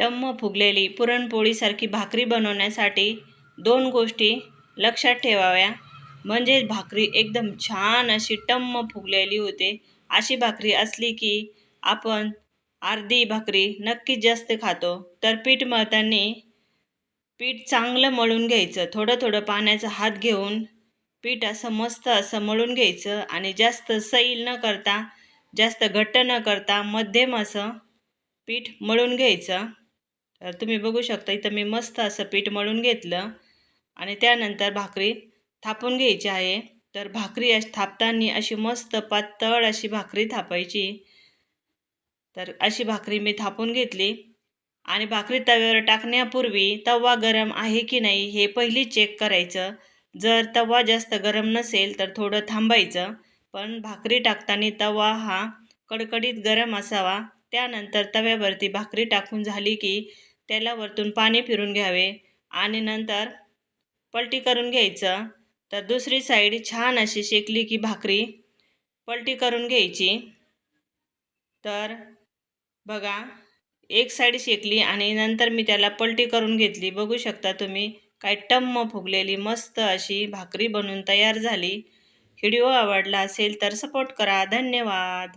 टम्म फुगलेली पुरणपोळीसारखी भाकरी बनवण्यासाठी दोन गोष्टी लक्षात ठेवाव्या. म्हणजेच भाकरी एकदम छान अशी टम्म फुगलेली होते. अशी भाकरी असली की आपण अर्धी भाकरी नक्कीच जास्त खातो. तर पीठ मळताना पीठ चांगलं मळून घ्यायचं. थोडं थोडं पाण्याचा हात घेऊन पीठ असं मस्त असं मळून घ्यायचं. आणि जास्त सैल न करता जास्त घट्ट न करता मध्यम असं पीठ मळून घ्यायचं. तर तुम्ही बघू शकता इथं मी मस्त असं पीठ मळून घेतलं आणि त्यानंतर भाकरी थापून घ्यायची आहे. तर भाकरी अशी थापताना अशी मस्त पातळ अशी भाकरी थापायची. तर अशी भाकरी मी थापून घेतली आणि भाकरी तव्यावर टाकण्यापूर्वी तवा गरम आहे की नाही हे पहिली चेक करायचं. जर तवा जास्त गरम नसेल तर थोडं थांबायचं पण भाकरी टाकताना तवा हा कडकडीत गरम असावा. त्यानंतर तव्यावरती भाकरी टाकून झाली की त्याला वरतून पाणी फिरून घ्यावे आणि नंतर पलटी करून घ्यायचं. तर दुसरी साईड छान अशी शेकली की भाकरी पलटी करून घ्यायची. तर बघा एक साईड शेकली आणि नंतर मी त्याला पलटी करून घेतली. बघू शकता तुम्ही काय टम्म फुगलेली मस्त अशी भाकरी बनून तयार झाली. व्हिडिओ आवडला असेल तर सपोर्ट करा. धन्यवाद.